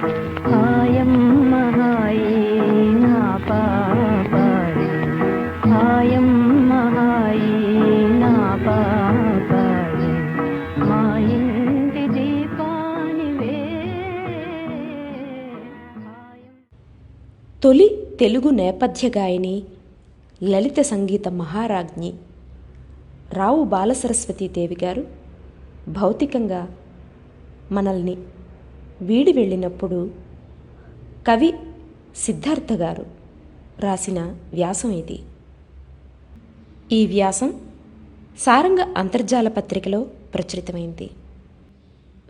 హాయమ్మ హాయి నా పాపాయి హాయమ్మ హాయి నా పాపాయి మా ఇంటి దీపానివే తొలి తెలుగు నేపథ్య గాయని లలిత సంగీత మహారాజ్ఞి రావు బాలసరస్వతీదేవి గారు భౌతికంగా మనల్ని వీడి వెళ్ళినప్పుడు కవి సిద్ధార్థ గారు రాసిన వ్యాసం ఇది. ఈ వ్యాసం సారంగ అంతర్జాల పత్రికలో ప్రచురితమైంది.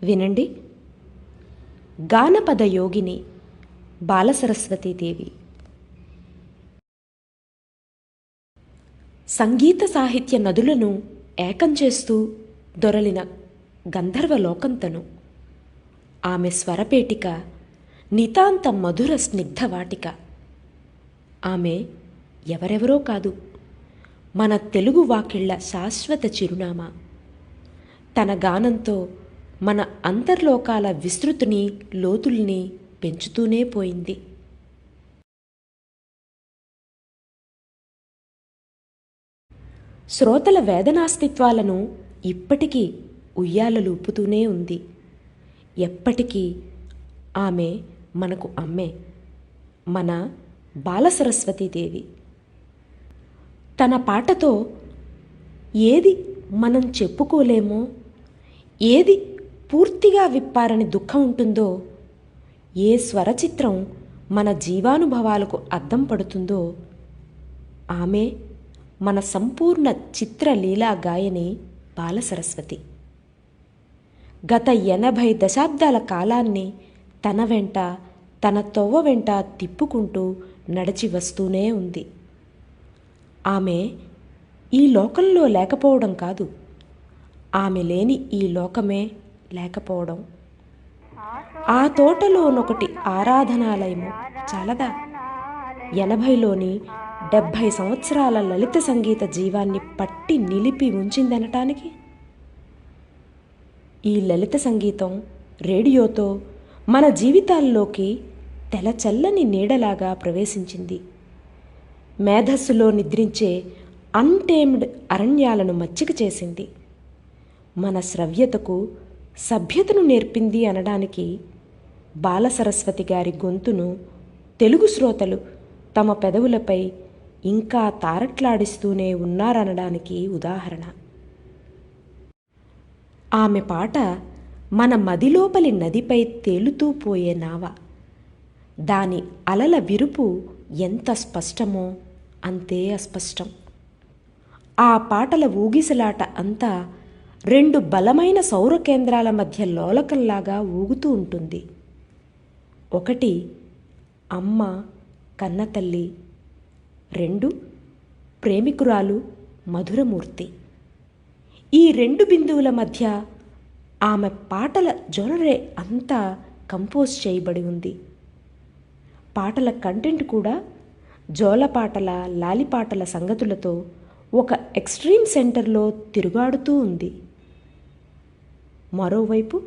వినండి. గానపద యోగిని బాలసరస్వతీదేవి సంగీత సాహిత్య నదులను ఏకం చేస్తూ దొరలిన గంధర్వ లోకంతను ఆమె స్వరపేటిక నితాంత మధుర స్నిగ్ధ వాటిక. ఆమె ఎవరెవరో కాదు. మన తెలుగు వాకిళ్ళ శాశ్వత చిరునామా. తన గానంతో మన అంతర్లోకాల విస్తృతిని లోతుల్ని పెంచుతూనే పోయింది. శ్రోతల వేదనాస్తిత్వాలను ఇప్పటికీ ఉయ్యాలలూపుతూనే ఉంది. ఎప్పటికీ ఆమె మనకు అమ్మే మన బాలసరస్వతీదేవి తన పాటతో ఏది మనం చెప్పుకోలేమో ఏది పూర్తిగా విప్పారని దుఃఖం ఉంటుందో ఏ స్వరచిత్రం మన జీవానుభవాలకు అద్దం పడుతుందో ఆమె మన సంపూర్ణ చిత్రలీలా గాయని బాలసరస్వతి. గత ఎనభై దశాబ్దాల కాలాన్ని తన వెంట తన తొవ్వ వెంట తిప్పుకుంటూ నడిచి వస్తూనే ఉంది. ఆమె ఈ లోకంలో లేకపోవడం కాదు. ఆమె లేని ఈ లోకమే లేకపోవడం. ఆ తోటలోనొకటి ఆరాధనాలయము చాలదా? ఎనభైలోని డెబ్భై సంవత్సరాల లలిత సంగీత జీవాన్ని పట్టి నిలిపి ఉంచిందనటానికి ఈ లలిత సంగీతం రేడియోతో మన జీవితాల్లోకి తెలచల్లని నీడలాగా ప్రవేశించింది. మేధస్సులో నిద్రించే అన్టేమ్డ్ అరణ్యాలను మచ్చిక చేసింది. మన శ్రవ్యతకు సభ్యతను నేర్పింది అనడానికి బాలసరస్వతి గారి గొంతును తెలుగు శ్రోతలు తమ పెదవులపై ఇంకా తారట్లాడిస్తూనే ఉన్నారనడానికి ఉదాహరణ. ఆమె పాట మన మదిలోపలి నదిపై తేలుతూ పోయే నావ. దాని అలల విరుపు ఎంత స్పష్టమో అంతే అస్పష్టం. ఆ పాటల ఊగిసలాట అంతా రెండు బలమైన సౌర కేంద్రాల మధ్య లోలకంలాగా ఊగుతూ ఉంటుంది. ఒకటి అమ్మ కన్నతల్లి. రెండు ప్రేమికురాలు మధురమూర్తి. ఈ రెండు బిందువుల మధ్య ఆమె పాటల జోనరే అంతా కంపోజ్ చేయబడి ఉంది. పాటల కంటెంట్ కూడా జోలపాటల లాలిపాటల సంగతులతో ఒక ఎక్స్ట్రీమ్ సెంటర్లో తిరుగాడుతూ ఉంది. మరోవైపు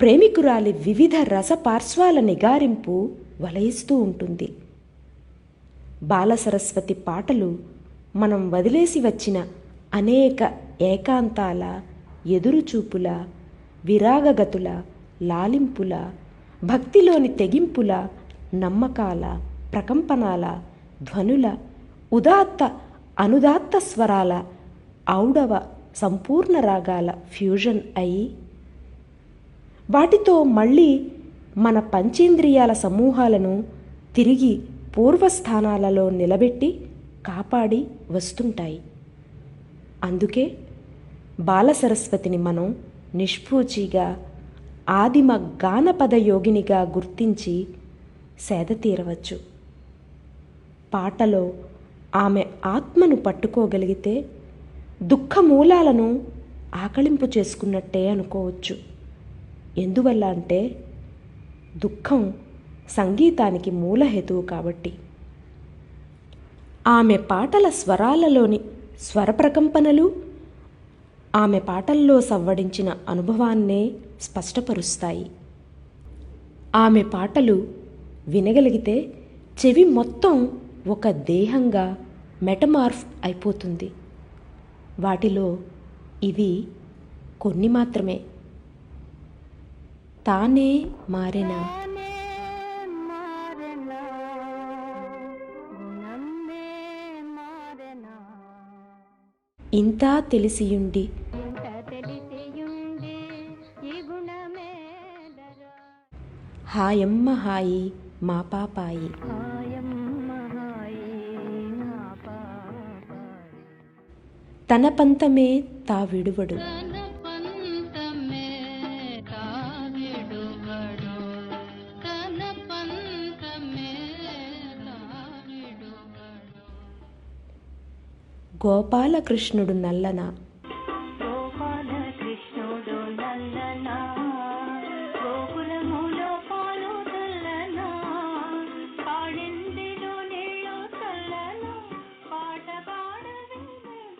ప్రేమికురాలి వివిధ రసపార్శ్వాల నిగారింపు వలయిస్తూ ఉంటుంది. బాలసరస్వతి పాటలు మనం వదిలేసి వచ్చిన అనేక ఏకాంతాల ఎదురుచూపుల విరాగగతుల లాలింపుల భక్తిలోని తెగింపుల నమ్మకాల ప్రకంపనాల ధ్వనుల ఉదాత్త అనుదాత్త స్వరాల ఔడవ సంపూర్ణ రాగాల ఫ్యూజన్ అయి వాటితో మళ్ళీ మన పంచేంద్రియాల సమూహాలను తిరిగి పూర్వస్థానాలలో నిలబెట్టి కాపాడి వస్తుంటాయి. అందుకే బాలసరస్వతిని మనం నిష్పూచిగా ఆదిమ గానపద యోగినిగా గుర్తించి సేద తీరవచ్చు. పాటలో ఆమె ఆత్మను పట్టుకోగలిగితే దుఃఖ మూలాలను ఆకళింపు చేసుకున్నట్టే అనుకోవచ్చు. ఎందువల్ల అంటే దుఃఖం సంగీతానికి మూలహేతువు కాబట్టి. ఆమె పాటల స్వరాలలోని స్వర ప్రకంపనలు ఆమె పాటల్లో సవ్వడించిన అనుభవాన్నే స్పష్టపరుస్తాయి. ఆమె పాటలు వినగలిగితే చెవి మొత్తం ఒక దేహంగా మెటమార్ఫ్ అయిపోతుంది. వాటిలో ఇవి కొన్ని మాత్రమే. తానే మారిన ఇంతా తెలిసియుండి. ఇంత తెలిసియుండి హాయమ్మ హాయి మా పాపాయి. పాపాయి తన పంతమే తా విడువడు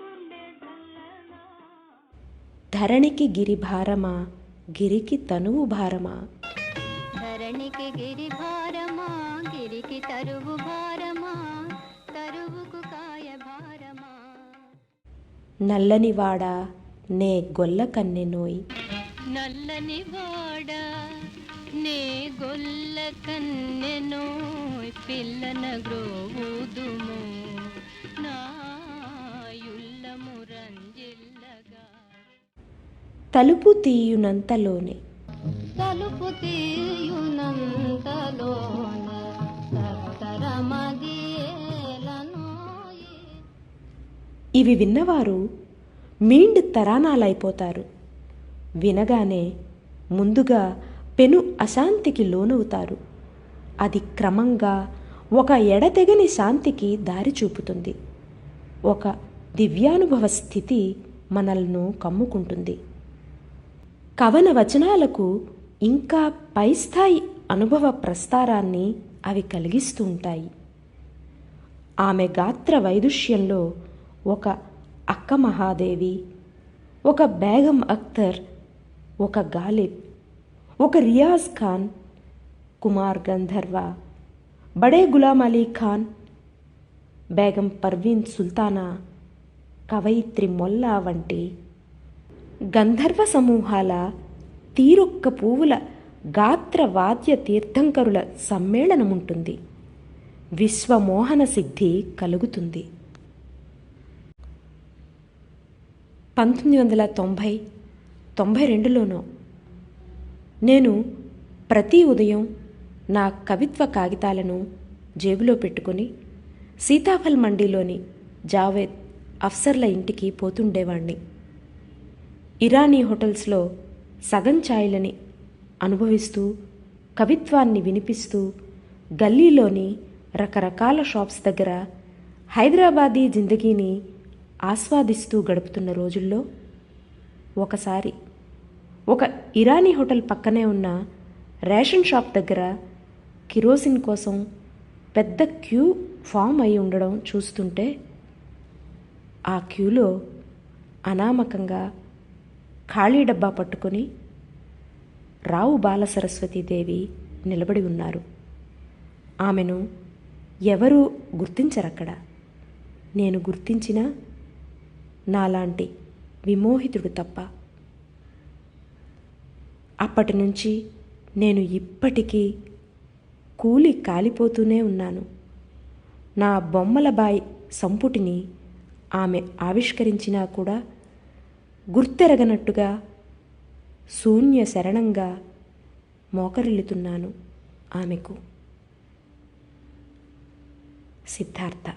గుండె చల్లన. ధరణికి గిరి భారమా గిరికి తనువు భారమా? ధరణికి గిరి భారమా గిరికి తరువు భారమా నల్లనివాడా నే గొల్ల కన్నెనోయ్ నల్లని వాడ నే గొల్ల కన్నెను పిల్లన గ్రోవుదుము తలుపు తీయునంతలోనే తలుపు తీయునంతలోన ఇవి విన్నవారు మీండ్ తరానాలైపోతారు. వినగానే ముందుగా పెను అశాంతికి లోనవుతారు. అది క్రమంగా ఒక ఎడతెగని శాంతికి దారి చూపుతుంది. ఒక దివ్యానుభవ స్థితి మనల్ను కమ్ముకుంటుంది. కవన వచనాలకు ఇంకా పై స్థాయి అనుభవ ప్రస్తారాన్ని అవి కలిగిస్తూ ఉంటాయి. ఆమె గాత్ర వైదుష్యంలో ఒక అక్క మహాదేవి ఒక బేగం అఖ్తర్ ఒక గాలిబ్ ఒక రియాజ్ ఖాన్ కుమార్ గంధర్వ బడే గులాం అలీ ఖాన్ బేగం పర్వీన్ సుల్తానా కవయిత్రి మొల్లా వంటి గంధర్వ సమూహాల తీరొక్క పువ్వుల గాత్ర వాద్య తీర్థంకరుల సమ్మేళనముంటుంది. విశ్వమోహన సిద్ధి కలుగుతుంది. పంతొమ్మిది వందల తొంభై తొంభై రెండులోనో నేను ప్రతి ఉదయం నా కవిత్వ కాగితాలను జేబులో పెట్టుకొని సీతాఫల్ మండీలోని జావేద్ అఫ్సర్ల ఇంటికి పోతుండేవాణ్ణి. ఇరానీ హోటల్స్లో సగం ఛాయలని అనుభవిస్తూ కవిత్వాన్ని వినిపిస్తూ గల్లీలోని రకరకాల షాప్స్ దగ్గర హైదరాబాదీ జిందగీని ఆస్వాదిస్తూ గడుపుతున్న రోజుల్లో ఒకసారి ఒక ఇరానీ హోటల్ పక్కనే ఉన్న రేషన్ షాప్ దగ్గర కిరోసిన్ కోసం పెద్ద క్యూ ఫామ్ అయి ఉండడం చూస్తుంటే ఆ క్యూలో అనామకంగా ఖాళీ డబ్బా పట్టుకొని రావు బాలసరస్వతీదేవి నిలబడి ఉన్నారు. ఆమెను ఎవరూ గుర్తించరక్కడ. నేను గుర్తించిన నాలాంటి విమోహితుడు తప్ప. అప్పటి నుంచి నేను ఇప్పటికీ కూలి కాలిపోతూనే ఉన్నాను. నా బొమ్మల బాయ్ సంపుటిని ఆమె ఆవిష్కరించినా కూడా గుర్తెరగనట్టుగా శూన్య శరణంగా మోకరిల్లుతున్నాను ఆమెకు. సిద్ధార్థ